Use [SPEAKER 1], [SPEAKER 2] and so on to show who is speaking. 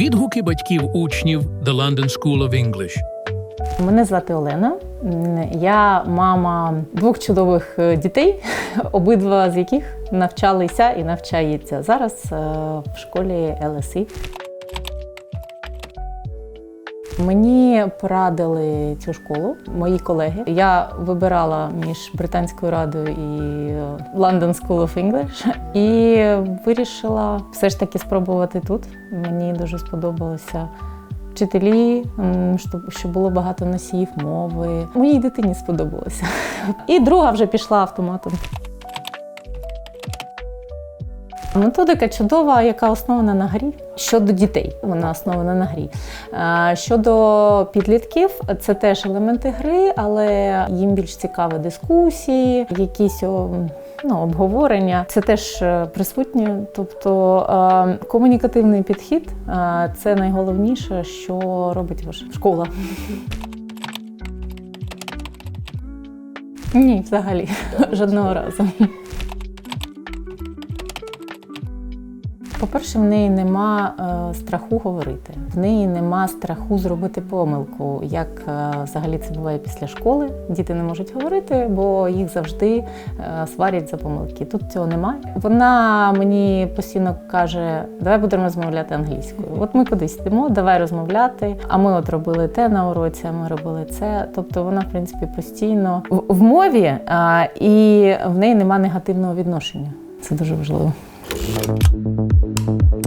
[SPEAKER 1] Відгуки батьків учнів The London School of English.
[SPEAKER 2] Мене звати Олена. Я мама двох чудових е, дітей, обидва з яких навчалися і навчається зараз е, в школі ЛСІ. Мені порадили цю школу мої колеги. Я вибирала між британською радою і е, London School of English і вирішила все ж таки спробувати тут. Мені дуже сподобалося вчителі, щоб було багато носіїв мови. Моїй дитині сподобалося. І друга вже пішла автоматом. Методика чудова, яка основана на грі. Щодо дітей, вона основана на грі. Щодо підлітків, це теж елементи гри, але їм більш цікаві дискусії, якісь ну, обговорення. Це теж е, присутнє. Тобто е, комунікативний підхід е, це найголовніше, що робить ваша школа. Ні, взагалі, жодного разу. По-перше, в неї нема е, страху говорити, в неї нема страху зробити помилку. Як е, взагалі це буває після школи. Діти не можуть говорити, бо їх завжди е, сварять за помилки. Тут цього немає. Вона мені постійно каже: давай будемо розмовляти англійською. От ми кудись йдемо, давай розмовляти. А ми от робили те на уроці, а ми робили це. Тобто вона, в принципі, постійно в, мові, і в неї нема негативного відношення. Це дуже важливо. Thank you.